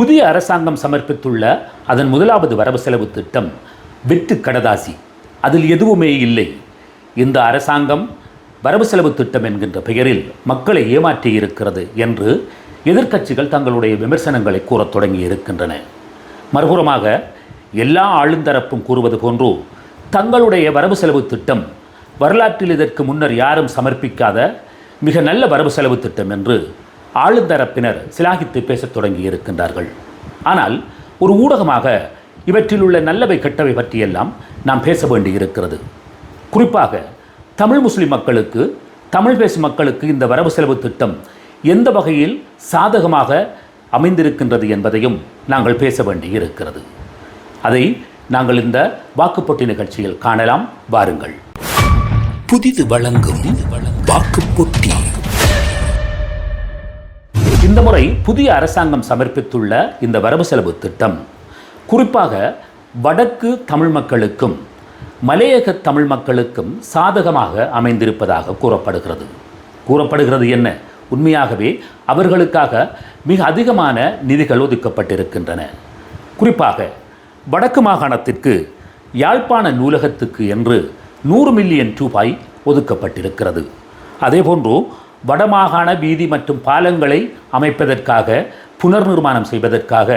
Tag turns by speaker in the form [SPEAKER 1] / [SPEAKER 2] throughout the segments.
[SPEAKER 1] புதிய அரசாங்கம் சமர்ப்பித்துள்ள அதன் முதலாவது வரவு செலவு திட்டம் வெட்டு கடதாசி. அதில் எதுவுமே இல்லை. இந்த அரசாங்கம் வரவு செலவு திட்டம் என்கின்ற பெயரில் மக்களை ஏமாற்றி இருக்கிறது என்று எதிர்க்கட்சிகள் தங்களுடைய விமர்சனங்களை கூறத் தொடங்கி இருக்கின்றன. மறுபுறமாக எல்லா ஆளுந்தரப்பும் கூறுவது போன்று தங்களுடைய வரவு செலவு திட்டம் வரலாற்றில் இதற்கு முன்னர் யாரும் சமர்ப்பிக்காத மிக நல்ல வரவு செலவு திட்டம் என்று ஆளுந்தரப்பினர் சிலாகித்து பேசத் தொடங்கி இருக்கின்றார்கள். ஆனால் ஒரு ஊடகமாக இவற்றில் உள்ள நல்லவை கெட்டவை பற்றியெல்லாம் நாம் பேச வேண்டியிருக்கிறது குறிப்பாக தமிழ் முஸ்லிம் மக்களுக்கு தமிழ் பேசும் மக்களுக்கு இந்த வரவு செலவு திட்டம் எந்த வகையில் சாதகமாக அமைந்திருக்கின்றது என்பதையும் நாங்கள் பேச வேண்டி இருக்கிறது. அதை நாங்கள் இந்த வாக்குப்பொட்டி நிகழ்ச்சியில் காணலாம். வாருங்கள்.
[SPEAKER 2] புதிது வழங்கும் வாக்குப்போட்டி.
[SPEAKER 1] இந்த முறை புதிய அரசாங்கம் சமர்ப்பித்துள்ள இந்த வரவு செலவு திட்டம். குறிப்பாக வடக்கு தமிழ் மக்களுக்கும் மலையக தமிழ் மக்களுக்கும் சாதகமாக அமைந்திருப்பதாக கூறப்படுகிறது. கூறப்படுகிறது என்ன? உண்மையாகவே அவர்களுக்காக மிக அதிகமான நிதிகள் ஒதுக்கப்பட்டிருக்கின்றன. குறிப்பாக வடக்கு மாகாணத்திற்கு யாழ்ப்பாண நூலகத்துக்கு என்று நூறு மில்லியன் ரூபாய் ஒதுக்கப்பட்டிருக்கிறது. அதேபோன்று வடமாகாண வீதி மற்றும் பாலங்களை அமைப்பதற்காக புனர் நிர்மாணம் செய்வதற்காக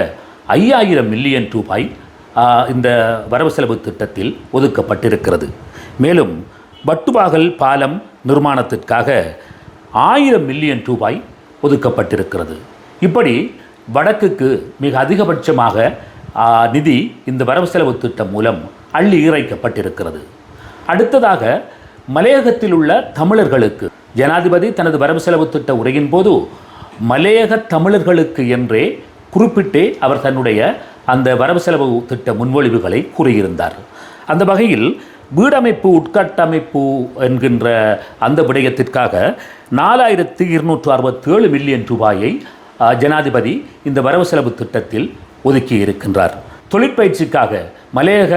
[SPEAKER 1] ஐயாயிரம் மில்லியன் ரூபாய் இந்த வரவு செலவு திட்டத்தில் ஒதுக்கப்பட்டிருக்கிறது. மேலும் வட்டுவாகல் பாலம் நிர்மாணத்திற்காக ஆயிரம் மில்லியன் ரூபாய் ஒதுக்கப்பட்டிருக்கிறது. இப்படி வடக்குக்கு மிக அதிகபட்சமாக நிதி இந்த வரவு செலவு திட்டம் மூலம் அள்ளி இறைக்கப்பட்டிருக்கிறது. அடுத்ததாக மலையகத்தில் உள்ள தமிழர்களுக்கு ஜனாதிபதி தனது வரவு செலவு திட்ட உரையின் போது மலையக தமிழர்களுக்கு என்றே குறிப்பிட்டே அவர் தன்னுடைய அந்த வரவு செலவு திட்ட முன்மொழிவுகளை கூறியிருந்தார். அந்த வகையில் வீடமைப்பு உட்கட்டமைப்பு என்கின்ற அந்த விடயத்திற்காக நாலாயிரத்து இருநூற்று அறுபத்தேழு மில்லியன் ரூபாயை ஜனாதிபதி இந்த வரவு செலவு திட்டத்தில் ஒதுக்கி இருக்கின்றார் தொழிற்பயிற்சிக்காக மலையக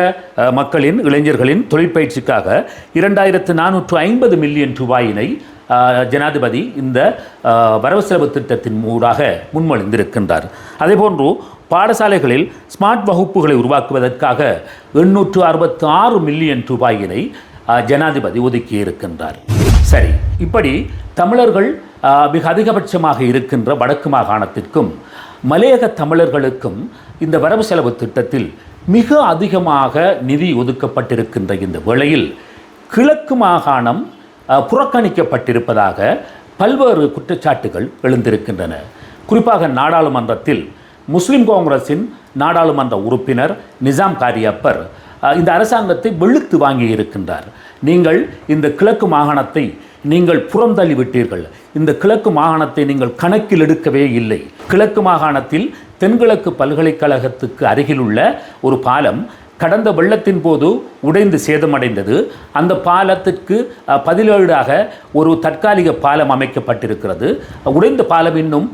[SPEAKER 1] மக்களின் இளைஞர்களின் தொழிற்பயிற்சிக்காக இரண்டாயிரத்து நானூற்று ஐம்பது மில்லியன் ரூபாயினை ஜனாதிபதி இந்த வரவு செலவு திட்டத்தின் ஊடாக முன்மொழிந்திருக்கின்றார். அதேபோன்று பாடசாலைகளில் ஸ்மார்ட் வகுப்புகளை உருவாக்குவதற்காக எண்ணூற்று அறுபத்தி ஆறு மில்லியன் ரூபாயினை ஜனாதிபதி ஒதுக்கி இருக்கின்றார் சரி இப்படி தமிழர்கள் மிக அதிகபட்சமாக இருக்கின்ற வடக்கு மாகாணத்திற்கும் மலையக தமிழர்களுக்கும் இந்த வரவு செலவு திட்டத்தில் மிக அதிகமாக நிதி ஒதுக்கப்பட்டிருக்கின்ற இந்த வேளையில் கிழக்கு மாகாணம் புறக்கணிக்கப்பட்டிருப்பதாக பல்வேறு குற்றச்சாட்டுகள் எழுந்திருக்கின்றன. குறிப்பாக நாடாளுமன்றத்தில் முஸ்லிம் காங்கிரஸின் நாடாளுமன்ற உறுப்பினர் நிசாம் காரியப்பர் இந்த அரசாங்கத்தை வெளுத்து வாங்கி இருக்கின்றார். நீங்கள் இந்த கிழக்கு மாகாணத்தை நீங்கள் புறந்தள்ளி விட்டீர்கள் இந்த கிழக்கு மாகாணத்தை நீங்கள் கணக்கில் எடுக்கவே இல்லை. கிழக்கு மாகாணத்தில் தென்கிழக்கு பல்கலைக்கழகத்துக்கு அருகிலுள்ள ஒரு பாலம் கடந்த வெள்ளத்தின் போது உடைந்து சேதமடைந்தது. அந்த பாலத்திற்கு பதிலீடாக ஒரு தற்காலிக பாலம் அமைக்கப்பட்டிருக்கிறது. உடைந்த பாலம் இன்னும்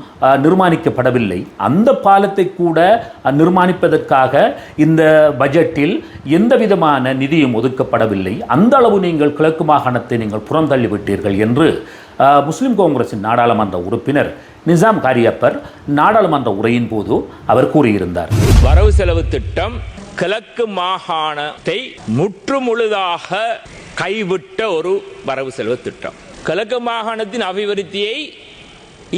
[SPEAKER 1] நிர்மாணிக்கப்படவில்லை. அந்த பாலத்தை கூட நிர்மாணிப்பதற்காக இந்த பட்ஜெட்டில் எந்த விதமான நிதியும் ஒதுக்கப்படவில்லை. அந்த அளவு நீங்கள் கிழக்கு மாகாணத்தை நீங்கள் புறந்தள்ளிவிட்டீர்கள் என்று முஸ்லிம் காங்கிரசின் நாடாளுமன்ற உறுப்பினர் நிசாம் காரியப்பர் நாடாளுமன்ற உரையின் போது அவர் கூறியிருந்தார்.
[SPEAKER 3] வரவு செலவு திட்டம் கிழக்கு மாகாணத்தை முற்றுமுழுதாக கைவிட்ட ஒரு வரவு செலவு திட்டம். கிழக்கு மாகாணத்தின் அபிவிருத்தியை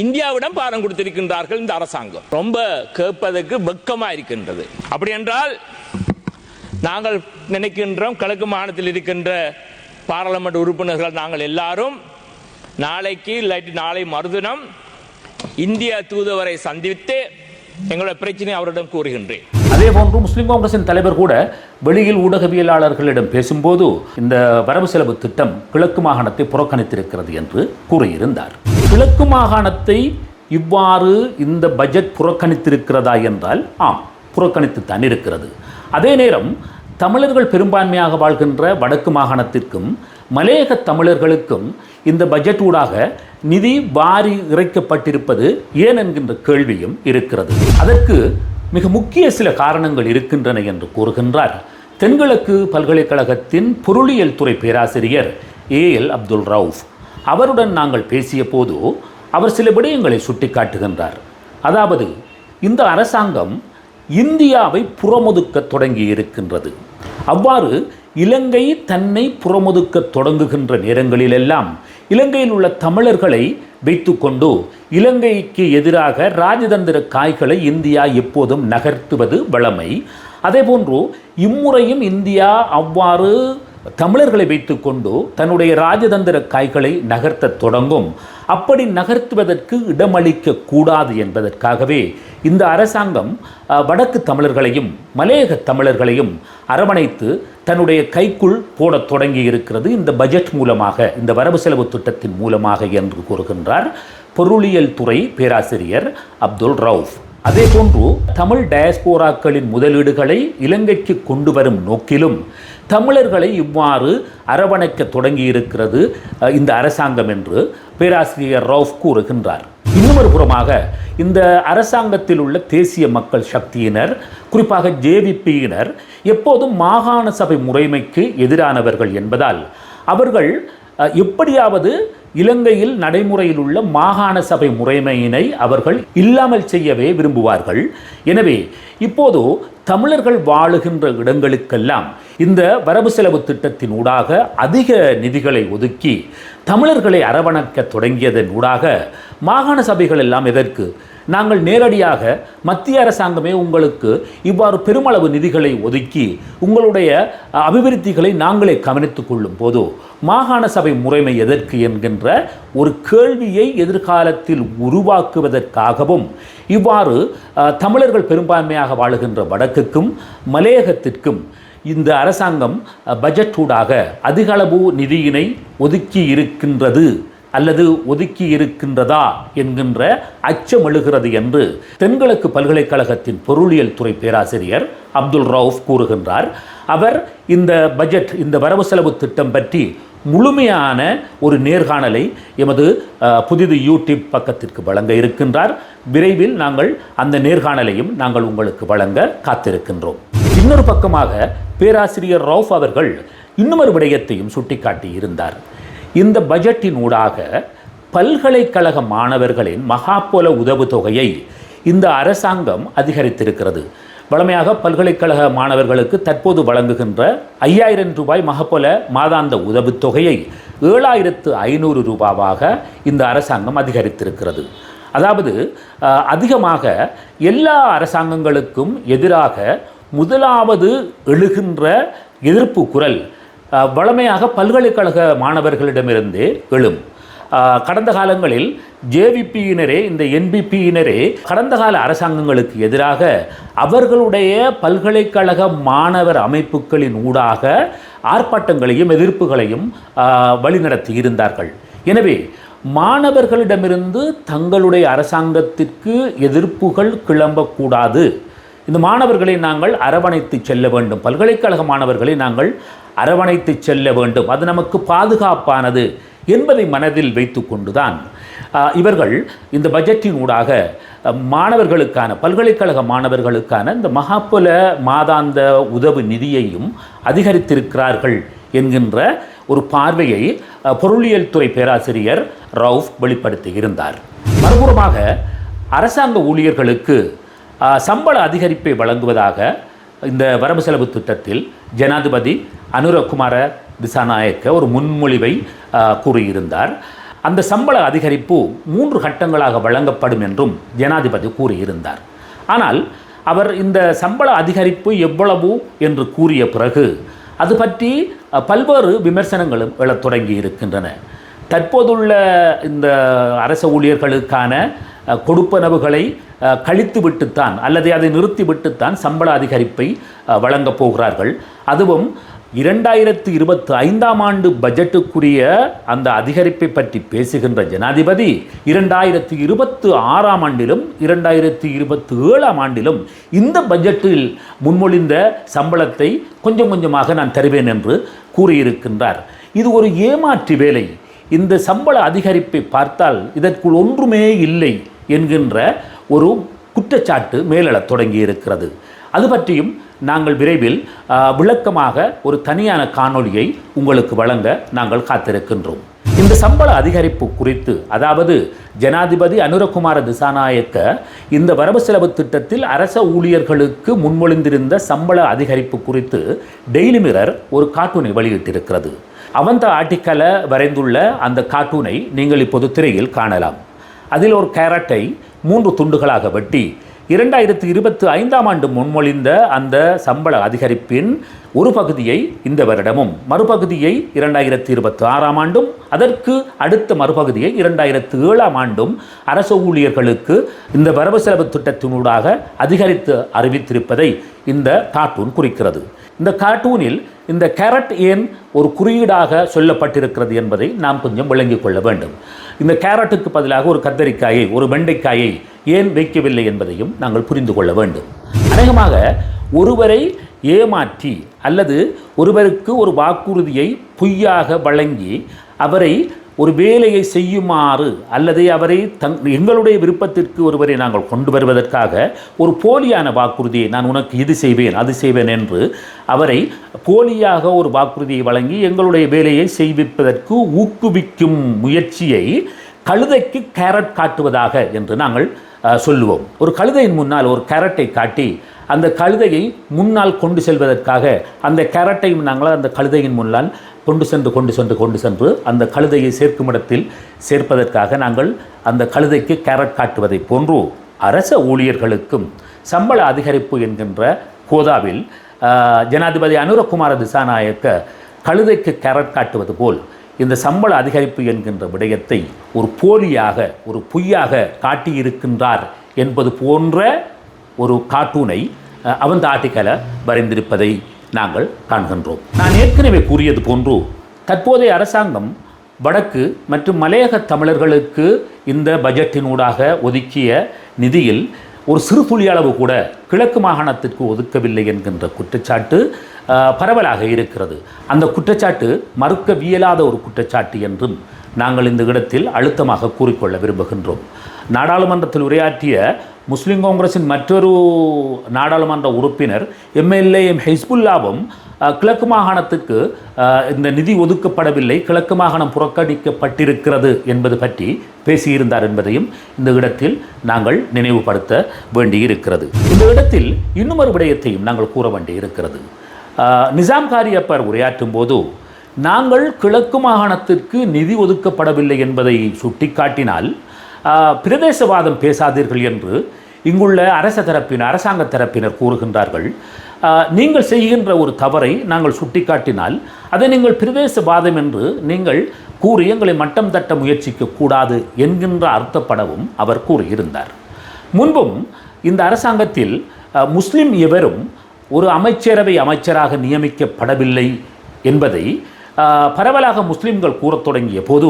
[SPEAKER 3] இந்தியாவிடம் பாரம் கொடுத்திருக்கின்றார்கள் இந்த அரசாங்கம். ரொம்ப கேட்பதற்கு வெக்கமா இருக்கின்றது. அப்படி என்றால் நாங்கள் நினைக்கின்றோம் கிழக்கு மாகாணத்தில் இருக்கின்ற பாராளுமன்ற உறுப்பினர்கள் நாங்கள் எல்லாரும் நாளைக்கு இல்லாட்டி நாளை மறுதினம் இந்திய தூதுவரை சந்தித்து எங்களுடைய பிரச்சனை அவரிடம் கூறுகின்றேன்.
[SPEAKER 1] அதே போன்று முஸ்லிம் காங்கிரசின் தலைவர் கூட வெளியில் ஊடகவியலாளர்களிடம் பேசும்போது இந்த வரவு செலவு திட்டம் கிழக்கு மாகாணத்தை புறக்கணித்திருக்கிறது என்று கூறியிருந்தார். கிழக்கு மாகாணத்தை இவ்வாறு இந்த பட்ஜெட் புறக்கணித்திருக்கிறதா என்றால் ஆம் புறக்கணித்துத்தான் இருக்கிறது. அதே நேரம் தமிழர்கள் பெரும்பான்மையாக வாழ்கின்ற வடக்கு மாகாணத்திற்கும் மலையக தமிழர்களுக்கும் இந்த பட்ஜெட் ஊடாக நிதி வாரி இறைக்கப்பட்டிருப்பது ஏன் என்கின்ற கேள்வியும் இருக்கிறது. அதற்கு மிக முக்கிய சில காரணங்கள் இருக்கின்றன என்று கூறுகின்றார். தென்கிழக்கு பல்கலைக்கழகத்தின் பொருளியல் துறை பேராசிரியர் ஏ எல் அப்துல் ரவுஃப். அவருடன் நாங்கள் பேசிய போது அவர் சில விடயங்களை சுட்டிக்காட்டுகின்றார். அதாவது இந்த அரசாங்கம் இந்தியாவை புறமுதுக்க தொடங்கி இருக்கின்றது அவ்வாறு இலங்கை தன்னை புறமுதுக்க தொடங்குகின்ற நேரங்களிலெல்லாம் இலங்கையில் உள்ள தமிழர்களை வைத்துக்கொண்டு இலங்கைக்கு எதிராக ராஜதந்திர காய்களை இந்தியா எப்போதும் நகர்த்துவது வழமை அதேபோன்று இம்முறையும் இந்தியா அவ்வாறு தமிழர்களை வைத்துக்கொண்டு தன்னுடைய ராஜதந்திர காய்களை நகர்த்தத் தொடங்கும். அப்படி நகர்த்துவதற்கு இடமளிக்க கூடாது என்பதற்காகவே இந்த அரசாங்கம் வடக்கு தமிழர்களையும் மலையக தமிழர்களையும் அரவணைத்து தன்னுடைய கைக்குள் போடத் தொடங்கி இருக்கிறது இந்த பட்ஜெட் மூலமாக இந்த வரவு செலவு திட்டத்தின் மூலமாக என்று கூறுகின்றார் பொருளியல் துறை பேராசிரியர் அப்துல் ரவுஃப். அதே போன்று தமிழ் டயஸ்போராக்களின் முதலீடுகளை இலங்கைக்கு கொண்டு வரும் நோக்கிலும் தமிழர்களை இவ்வாறு அரவணைக்க தொடங்கியிருக்கிறது இந்த அரசாங்கம் என்று பேராசிரியர் ரவுஃப் கூறுகின்றார். இன்னொரு புறமாக இந்த அரசாங்கத்தில் உள்ள தேசிய மக்கள் சக்தியினர் குறிப்பாக ஜேவிபியினர் எப்போதும் மாகாண சபை முறைமைக்கு எதிரானவர்கள் என்பதால் அவர்கள் எப்படியாவது இலங்கையில் நடைமுறையில் உள்ள மாகாண சபை முறைமையினை அவர்கள் இல்லாமல் செய்யவே விரும்புவார்கள். எனவே இப்போது தமிழர்கள் வாழுகின்ற இடங்களுக்கெல்லாம் இந்த வரவு செலவு திட்டத்தின் ஊடாக அதிக நிதிகளை ஒதுக்கி தமிழர்களை அரவணைக்க தொடங்கியதன் ஊடாக மாகாண சபைகள் எல்லாம் எதற்கு நாங்கள் நேரடியாக மத்திய அரசாங்கமே உங்களுக்கு இவ்வாறு பெருமளவு நிதிகளை ஒதுக்கி உங்களுடைய அபிவிருத்திகளை நாங்களே கவனித்துக் கொள்ளும் போது மாகாண சபை முறைமை எதற்கு என்கின்ற ஒரு கேள்வியை எதிர்காலத்தில் உருவாக்குவதற்காகவும் இவ்வாறு தமிழர்கள் பெரும்பான்மையாக வாழுகின்ற வடக்குக்கும் மலையகத்திற்கும் இந்த அரசாங்கம் பட்ஜெட்டூடாக அதிகளவு நிதியினை ஒதுக்கி இருக்கின்றது. அல்லது ஒதுக்கி இருக்கின்றதா என்கின்ற அச்சம் எழுகிறது என்று தென்கிழக்கு பல்கலைக்கழகத்தின் பொருளியல் துறை பேராசிரியர் அப்துல் ரவுஃப் கூறுகின்றார். அவர் இந்த பட்ஜெட் இந்த வரவு செலவு திட்டம் பற்றி முழுமையான ஒரு நேர்காணலை எமது புதிது யூடியூப் பக்கத்திற்கு வழங்க இருக்கின்றார். விரைவில் நாங்கள் அந்த நேர்காணலையும் நாங்கள் உங்களுக்கு வழங்க காத்திருக்கின்றோம். இன்னொரு பக்கமாக பேராசிரியர் ரவுஃப் அவர்கள் இன்னுமொரு விடயத்தையும் சுட்டிக்காட்டி இருந்தார் இந்த பட்ஜெட்டின் ஊடாக பல்கலைக்கழக மாணவர்களின் மகாபோல உதவுத்தொகையை இந்த அரசாங்கம் அதிகரித்திருக்கிறது. வழமையாக பல்கலைக்கழக மாணவர்களுக்கு தற்போது வழங்குகின்ற ஐயாயிரம் ரூபாய் மகப்போல மாதாந்த உதவித்தொகையை ஏழாயிரத்து ஐநூறு ரூபாவாக இந்த அரசாங்கம் அதிகரித்திருக்கிறது. அதாவது அதிகமாக எல்லா அரசாங்கங்களுக்கும் எதிராக முதலாவது எழுகின்ற எதிர்ப்பு குரல் வளமையாக வழமையாக பல்கலைக்கழக மாணவர்களிடமிருந்தே எழும். கடந்த காலங்களில் ஜேவிபியினரே இந்த என்பிபியினரே கடந்த கால அரசாங்கங்களுக்கு எதிராக அவர்களுடைய பல்கலைக்கழக மாணவர் அமைப்புகளின் ஊடாக ஆர்ப்பாட்டங்களையும் எதிர்ப்புகளையும் வழிநடத்தி இருந்தார்கள். எனவே மாணவர்களிடமிருந்து தங்களுடைய அரசாங்கத்திற்கு எதிர்ப்புகள் கிளம்பக்கூடாது. இந்த மாணவர்களை நாங்கள் அரவணைத்து செல்ல வேண்டும். பல்கலைக்கழக மாணவர்களை நாங்கள் அரவணைத்து செல்ல வேண்டும். அது நமக்கு பாதுகாப்பானது என்பதை மனதில் வைத்துக்கொண்டுதான் இவர்கள் இந்த பட்ஜெட்டின் ஊடாக மாணவர்களுக்கான பல்கலைக்கழக மாணவர்களுக்கான இந்த மகாபுல மாதாந்த உதவு நிதியையும் அதிகரித்திருக்கிறார்கள் என்கின்ற ஒரு பார்வையை பொருளியல் துறை பேராசிரியர் ரவுஃப் வெளிப்படுத்தி இருந்தார் மறுபுறமாக அரசாங்க ஊழியர்களுக்கு சம்பள அதிகரிப்பை வழங்குவதாக இந்த வரவு செலவு திட்டத்தில் ஜனாதிபதி அனுரகுமார திசாநாயக்க ஒரு முன்மொழிவை கூறியிருந்தார். அந்த சம்பள அதிகரிப்பு மூன்று கட்டங்களாக வழங்கப்படும் என்றும் ஜனாதிபதி கூறியிருந்தார். ஆனால் அவர் இந்த சம்பள அதிகரிப்பு எவ்வளவு என்று கூறிய பிறகு அது பற்றி பல்வேறு விமர்சனங்களும் எழத் தொடங்கி இருக்கின்றன தற்போதுள்ள இந்த அரச ஊழியர்களுக்கான கொடுப்பனவுகளை அஹ், கழித்துவிட்டுத்தான் அல்லது அதை நிறுத்திவிட்டுத்தான் சம்பள அதிகரிப்பை வழங்கப் போகிறார்கள். அதுவும் இரண்டாயிரத்து இருபத்தி ஐந்தாம் ஆண்டு பட்ஜெட்டுக்குரிய அந்த அதிகரிப்பை பற்றி பேசுகின்ற ஜனாதிபதி இரண்டாயிரத்து இருபத்து ஆறாம் ஆண்டிலும் இரண்டாயிரத்து இருபத்தி ஏழாம் ஆண்டிலும் இந்த பட்ஜெட்டில் முன்மொழிந்த சம்பளத்தை கொஞ்சம் கொஞ்சமாக நான் தருவேன் என்று கூறியிருக்கின்றார். இது ஒரு ஏமாற்று வேலை. இந்த சம்பள அதிகரிப்பை பார்த்தால் இதற்குள் ஒன்றுமே இல்லை. என்கின்ற ஒரு குற்றச்சாட்டு மேலெழத் தொடங்கி இருக்கிறது அது பற்றியும் நாங்கள் விரைவில் விளக்கமாக ஒரு தனியான காணொளியை உங்களுக்கு வழங்க நாங்கள் காத்திருக்கின்றோம். இந்த சம்பள அதிகரிப்பு குறித்து அதாவது ஜனாதிபதி அனுரகுமார திசாநாயக்க இந்த வரவு செலவு திட்டத்தில் அரச ஊழியர்களுக்கு முன்மொழிந்திருந்த சம்பள அதிகரிப்பு குறித்து டெய்லி மிரர் ஒரு கார்ட்டூனை வெளியிட்டிருக்கிறது. அவந்த ஆட்டிக்கலை வரைந்துள்ள அந்த கார்ட்டூனை நீங்கள் இப்போது திரையில் காணலாம். அதில் ஒரு கேரட்டை மூன்று துண்டுகளாக வெட்டி இரண்டாயிரத்தி இருபத்தி ஐந்தாம் ஆண்டு முன்மொழிந்த அந்த சம்பள அதிகரிப்பின் ஒரு பகுதியை இந்த வருடமும் மறுபகுதியை இரண்டாயிரத்தி இருபத்தி ஆறாம் ஆண்டும் அதற்கு அடுத்த மறுபகுதியை இரண்டாயிரத்து ஏழாம் ஆண்டும் அரசு ஊழியர்களுக்கு இந்த வரவு செலவு திட்டத்தினூடாக அதிகரித்து அறிவித்திருப்பதை இந்த கார்ட்டூன் குறிக்கிறது. இந்த கார்ட்டூனில் இந்த கேரட் ஏன் ஒரு குறியீடாக சொல்லப்பட்டிருக்கிறது என்பதை நாம் கொஞ்சம் விளங்கிக் கொள்ள வேண்டும். இந்த கேரட்டுக்கு பதிலாக ஒரு கத்தரிக்காயை ஒரு வெண்டைக்காயை ஏன் வைக்கவில்லை என்பதையும் நாங்கள் புரிந்து கொள்ள வேண்டும். அநேகமாக ஒருவரை ஏமாற்றி அல்லது ஒருவருக்கு ஒரு வாக்குறுதியை பொய்யாக வழங்கி அவரை ஒரு வேலையை செய்யுமாறு அல்லது அவரை தங் எங்களுடைய விருப்பத்திற்கு ஒருவரை நாங்கள் கொண்டு வருவதற்காக ஒரு போலியான வாக்குறுதியை நான் உனக்கு இது செய்வேன் அது செய்வேன் என்று அவரை போலியாக ஒரு வாக்குறுதியை வழங்கி எங்களுடைய வேலையை செய்விப்பதற்கு ஊக்குவிக்கும் முயற்சியை கழுதைக்கு கேரட் காட்டுவதாக என்று நாங்கள் சொல்லுவோம். ஒரு கழுதையின் முன்னால் ஒரு கேரட்டை காட்டி அந்த கழுதையை முன்னால் கொண்டு செல்வதற்காக அந்த கேரட்டையும் நாங்கள் அந்த கழுதையின் முன்னால் கொண்டு சென்று கொண்டு சென்று கொண்டு சென்று அந்த கழுதையை சேர்க்கும் இடத்தில் சேர்ப்பதற்காக நாங்கள் அந்த கழுதைக்கு கேரட் காட்டுவதை போன்று அரச ஊழியர்களுக்கும் சம்பள அதிகரிப்பு என்கின்ற கோதாவில் ஜனாதிபதி அனுரகுமார திசாநாயக்க கழுதைக்கு கேரட் காட்டுவது போல் இந்த சம்பள அதிகரிப்பு என்கின்ற விடயத்தை ஒரு போலியாக ஒரு பொய்யாக காட்டியிருக்கின்றார் என்பது போன்ற ஒரு கார்ட்டூனை அஹ், அவன் வரைந்திருப்பதை நாங்கள் காண்கின்றோம். நான் ஏற்கனவே கூறியது போன்று தற்போதைய அரசாங்கம் வடக்கு மற்றும் மலையக தமிழர்களுக்கு இந்த பட்ஜெட்டினூடாக ஒதுக்கிய நிதியில் ஒரு சிறு துளி அளவு கூட கிழக்கு மாகாணத்திற்கு ஒதுக்கவில்லை என்கின்ற குற்றச்சாட்டு பரவலாக இருக்கிறது. அந்த குற்றச்சாட்டு மறுக்கவியலாத ஒரு குற்றச்சாட்டு என்றும் நாங்கள் இந்த இடத்தில் அழுத்தமாக கூறிக்கொள்ள விரும்புகின்றோம். நாடாளுமன்றத்தில் உரையாற்றிய முஸ்லீம் காங்கிரஸின் மற்றொரு நாடாளுமன்ற உறுப்பினர் எம்எல்ஏ எம் ஹிஸ்புல்லாவும் கிழக்கு மாகாணத்துக்கு இந்த நிதி ஒதுக்கப்படவில்லை கிழக்கு மாகாணம் புறக்கணிக்கப்பட்டிருக்கிறது என்பது பற்றி பேசியிருந்தார் என்பதையும் இந்த இடத்தில் நாங்கள் நினைவுபடுத்த வேண்டியிருக்கிறது. இந்த இடத்தில் இன்னும் ஒரு விடயத்தையும் நாங்கள் கூற வேண்டியிருக்கிறது. நிசாம் காரியப்பர் உரையாற்றும் போது நாங்கள் கிழக்கு மாகாணத்திற்கு நிதி ஒதுக்கப்படவில்லை என்பதை சுட்டிக்காட்டினால் பிரதேசவாதம் பேசாதீர்கள் என்று இங்குள்ள அரச தரப்பினர் அரசாங்க தரப்பினர் கூறுகின்றார்கள். நீங்கள் செய்கின்ற ஒரு தவறை நாங்கள் சுட்டிக்காட்டினால் அதை நீங்கள் பிரதேசவாதம் என்று நீங்கள் கூறி எங்களை மட்டம் தட்ட முயற்சிக்க கூடாது என்கின்ற அர்த்தப்படவும் அவர் கூறியிருந்தார். முன்பும் இந்த அரசாங்கத்தில் முஸ்லிம் எவரும் ஒரு அமைச்சரவை அமைச்சராக நியமிக்கப்படவில்லை என்பதை பரவலாக முஸ்லிம்கள் கூறத் தொடங்கிய போது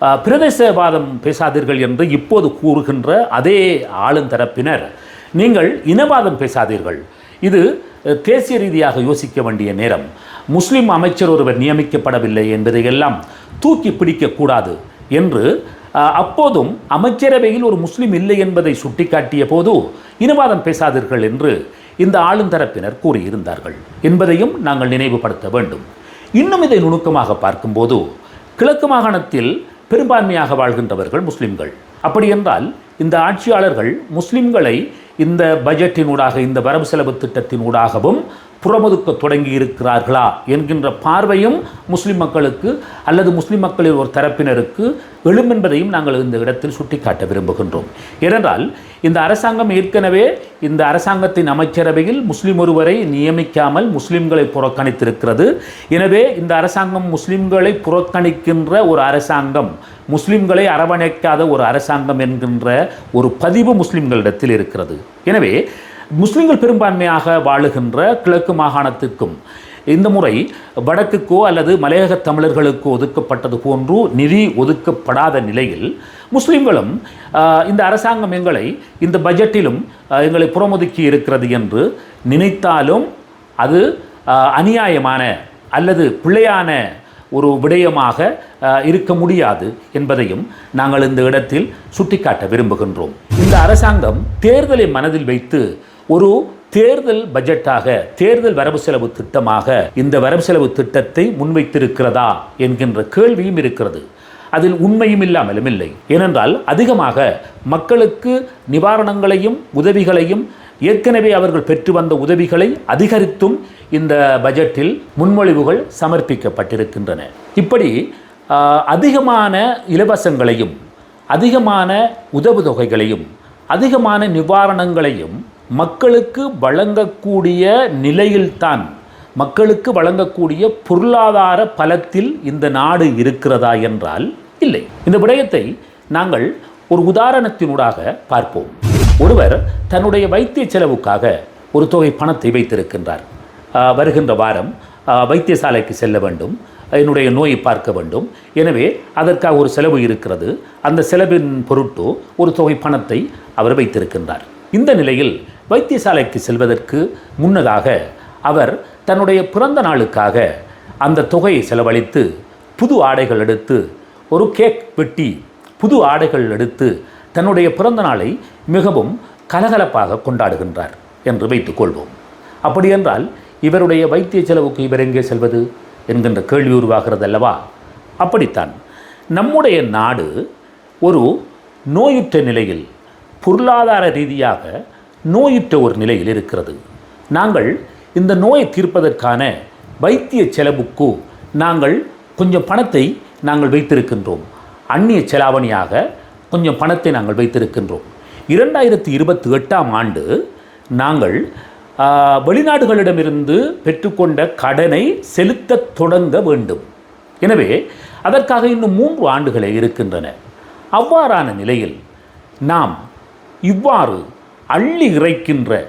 [SPEAKER 1] பிரதேசவாதம் பேசாதீர்கள் என்று இப்போது கூறுகின்ற அதே ஆளுந்தரப்பினர் நீங்கள் இனவாதம் பேசாதீர்கள். இது தேசிய ரீதியாக யோசிக்க வேண்டிய நேரம். முஸ்லிம் அமைச்சர் ஒருவர் நியமிக்கப்படவில்லை என்பதையெல்லாம் தூக்கி பிடிக்கக்கூடாது என்று அப்போதும் அமைச்சரவையில் ஒரு முஸ்லீம் இல்லை என்பதை சுட்டிக்காட்டிய போது இனவாதம் பேசாதீர்கள் என்று இந்த ஆளுந்தரப்பினர் கூறியிருந்தார்கள் என்பதையும் நாங்கள் நினைவுபடுத்த வேண்டும். இன்னும் இதை நுணுக்கமாக பார்க்கும்போது கிழக்கு மாகாணத்தில் பெரும்பான்மையாக வாழ்கின்றவர்கள் முஸ்லிம்கள். அப்படி என்றால் இந்த ஆட்சியாளர்கள் முஸ்லிம்களை இந்த பட்ஜெட்டினூடாக இந்த வரவு செலவு திட்டத்தினூடாகவும் புறமுதுக்க தொடங்கி இருக்கிறார்களா என்கின்ற பார்வையும் முஸ்லிம் மக்களுக்கு அல்லது முஸ்லிம் மக்களின் ஒரு தரப்பினருக்கு எழும் என்பதையும் நாங்கள் இந்த இடத்தில் சுட்டிக்காட்ட விரும்புகின்றோம். ஏனென்றால் இந்த அரசாங்கம் ஏற்கனவே இந்த அரசாங்கத்தின் அமைச்சரவையில் முஸ்லீம் ஒருவரை நியமிக்காமல் முஸ்லிம்களை புறக்கணித்திருக்கிறது. எனவே இந்த அரசாங்கம் முஸ்லிம்களை புறக்கணிக்கின்ற ஒரு அரசாங்கம் முஸ்லிம்களை அரவணைக்காத ஒரு அரசாங்கம் என்கின்ற ஒரு பதிவு முஸ்லிம்களிடத்தில் இருக்கிறது. எனவே முஸ்லிம்கள் பெரும்பான்மையாக வாழுகின்ற கிழக்கு மாகாணத்திற்கும் இந்த முறை வடக்குக்கோ அல்லது மலையக தமிழர்களுக்கோ ஒதுக்கப்பட்டது போன்று நிதி ஒதுக்கப்படாத நிலையில் முஸ்லீம்களும் இந்த அரசாங்கம் எங்களை இந்த பட்ஜெட்டிலும் எங்களை புறமுதுக்கி இருக்கிறது என்று நினைத்தாலும் அது அநியாயமான அல்லது பிழையான ஒரு விடயமாக இருக்க முடியாது என்பதையும் நாங்கள் இந்த இடத்தில் சுட்டிக்காட்ட விரும்புகின்றோம். இந்த அரசாங்கம் தேர்தலை மனதில் வைத்து ஒரு தேர்தல் பட்ஜெட்டாக தேர்தல் வரவு செலவு திட்டமாக இந்த வரவு செலவு திட்டத்தை முன்வைத்திருக்கிறதா என்கின்ற கேள்வியும் இருக்கிறது. அதில் உண்மையும் இல்லாமலும் இல்லை. ஏனென்றால் அதிகமாக மக்களுக்கு நிவாரணங்களையும் உதவிகளையும் ஏற்கனவே அவர்கள் பெற்று வந்த உதவிகளை அதிகரித்தும் இந்த பட்ஜெட்டில் முன்மொழிவுகள் சமர்ப்பிக்கப்பட்டிருக்கின்றன. இப்படி அதிகமான இலவசங்களையும் அதிகமான உதவுதொகைகளையும் அதிகமான நிவாரணங்களையும் மக்களுக்கு வழங்கக்கூடிய நிலையில்தான் மக்களுக்கு வழங்கக்கூடிய பொருளாதார பலத்தில் இந்த நாடு இருக்கிறதா என்றால் இல்லை. இந்த விடயத்தை நாங்கள் ஒரு உதாரணத்தினூடாக பார்ப்போம். ஒருவர் தன்னுடைய வைத்திய செலவுக்காக ஒரு தொகை பணத்தை வைத்திருக்கின்றார். ஆஹ், வருகின்ற வாரம் ஆஹ், வைத்தியசாலைக்கு செல்ல வேண்டும் என்னுடைய நோயை பார்க்க வேண்டும். எனவே அதற்காக ஒரு செலவு இருக்கிறது. அந்த செலவின் பொருட்டு ஒரு தொகை பணத்தை அவர் வைத்திருக்கின்றார். இந்த நிலையில் வைத்தியசாலைக்கு செல்வதற்கு முன்னதாக அவர் தன்னுடைய பிறந்த நாளுக்காக அந்த தொகையை செலவழித்து புது ஆடைகள் எடுத்து ஒரு கேக் வெட்டி புது ஆடைகள் எடுத்து தன்னுடைய பிறந்த நாளை மிகவும் கலகலப்பாக கொண்டாடுகின்றார் என்று வைத்துக்கொள்வோம் அப்படியென்றால் இவருடைய வைத்திய செலவுக்கு இவர் எங்கே செல்வது என்கின்ற கேள்வி உருவாகிறது அல்லவா அப்படித்தான். நம்முடைய நாடு ஒரு நோயுற்ற நிலையில் பொருளாதார ரீதியாக நோயுற்ற ஒரு நிலையில் இருக்கிறது. நாங்கள் இந்த நோயை தீர்ப்பதற்கான வைத்திய செலவுக்கு நாங்கள் கொஞ்சம் பணத்தை நாங்கள் வைத்திருக்கின்றோம். அந்நிய செலாவணியாக கொஞ்சம் பணத்தை நாங்கள் வைத்திருக்கின்றோம். இரண்டாயிரத்தி இருபத்தி எட்டாம் ஆண்டு நாங்கள் வெளிநாடுகளிடமிருந்து பெற்றுக்கொண்ட கடனை செலுத்தத் தொடங்க வேண்டும். எனவே அதற்காக இன்னும் மூன்று ஆண்டுகளே இருக்கின்றன. அவ்வாறான நிலையில் நாம் இவ்வாறு அள்ளி இறைக்கின்ற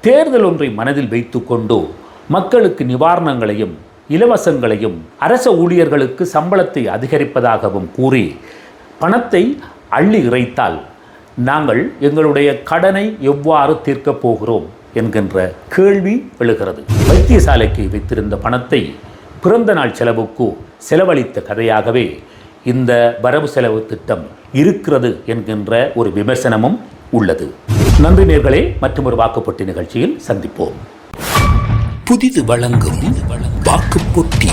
[SPEAKER 1] தேர்தல் ஒன்றை மனதில் வைத்துக்கொண்டு மக்களுக்கு நிவாரணங்களையும் இலவசங்களையும் அரச ஊழியர்களுக்கு சம்பளத்தை அதிகரிப்பதாகவும் கூறி பணத்தை அள்ளி இறைத்தால் நாங்கள் எங்களுடைய கடனை எவ்வாறு தீர்க்கப் போகிறோம் என்கின்ற கேள்வி எழுகிறது. வைத்தியசாலைக்கு வைத்திருந்த பணத்தை பிறந்த நாள் செலவுக்கு செலவழித்த கதையாகவே இந்த வரவு செலவு திட்டம் இருக்கிறது என்கின்ற ஒரு விமர்சனமும் உள்ளது. நன்றி நேர்களே மற்றும் ஒரு வாக்குப்பொட்டி நிகழ்ச்சியில் சந்திப்போம்.
[SPEAKER 2] புதிது வழங்கும் வாக்குப்பொட்டி.